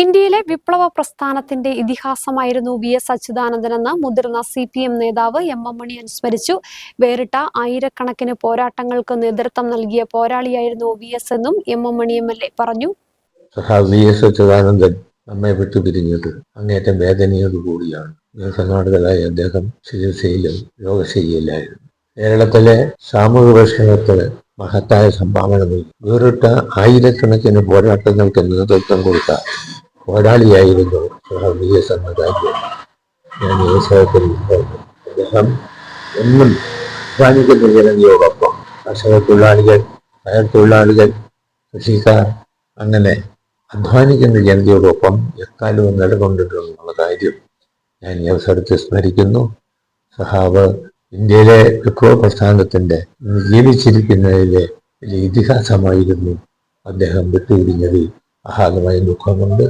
ഇന്ത്യയിലെ വിപ്ലവ പ്രസ്ഥാനത്തിന്റെ ഇതിഹാസമായിരുന്നു വി എസ് അച്യുതാനന്ദനെന്ന് മുതിർന്ന സി പി എം നേതാവ് എം എം മണി അനുസ്മരിച്ചു. വേറിട്ട ആയിരക്കണക്കിന് പോരാട്ടങ്ങൾക്ക് നേതൃത്വം നൽകിയ പോരാളിയായിരുന്നു വി എസ് എന്നും M M Mani M L A പറഞ്ഞു. വി എസ് അച്യുതാനന്ദൻ നമ്മെ വിട്ടുപിരിഞ്ഞത് അങ്ങേറ്റം വേദനയോടുകൂടിയാണ് ദീർഘനാടുകളായി അദ്ദേഹം ചികിത്സയിലും രോഗശയ്യയിലായിരുന്നു കേരളത്തിലെ സാമൂഹിക പ്രശ്നങ്ങൾക്ക് മഹത്തായ സംഭാവന നൽകി. വേറിട്ട ആയിരക്കണക്കിന് പോരാട്ടങ്ങൾക്ക് നേതൃത്വം കൊടുത്ത പോരാളിയായിരുന്നു കാര്യം ഞാൻ ഓർക്കുന്നു. അദ്ദേഹം എന്നും അധ്വാനിക്കുന്ന ജനതയോടൊപ്പം കർഷക തൊഴിലാളികൾ കയർ തൊഴിലാളികൾ കൃഷിക്കാർ അങ്ങനെ അധ്വാനിക്കുന്ന ജനതയോടൊപ്പം എക്കാലവും നിലകൊണ്ടിട്ടുള്ള കാര്യം ഞാൻ ഈ അവസരത്തിൽ സ്മരിക്കുന്നു. സഹാബ് ഇന്ത്യയിലെ വിപ്ലവ പ്രസ്ഥാനത്തിന്റെ ജീവിച്ചിരിക്കുന്നതിലെ വലിയ ഇതിഹാസമായിരുന്നു അദ്ദേഹം വിട്ടുപിരിഞ്ഞതിൽ അഹാദമായ ദുഃഖമുണ്ട്.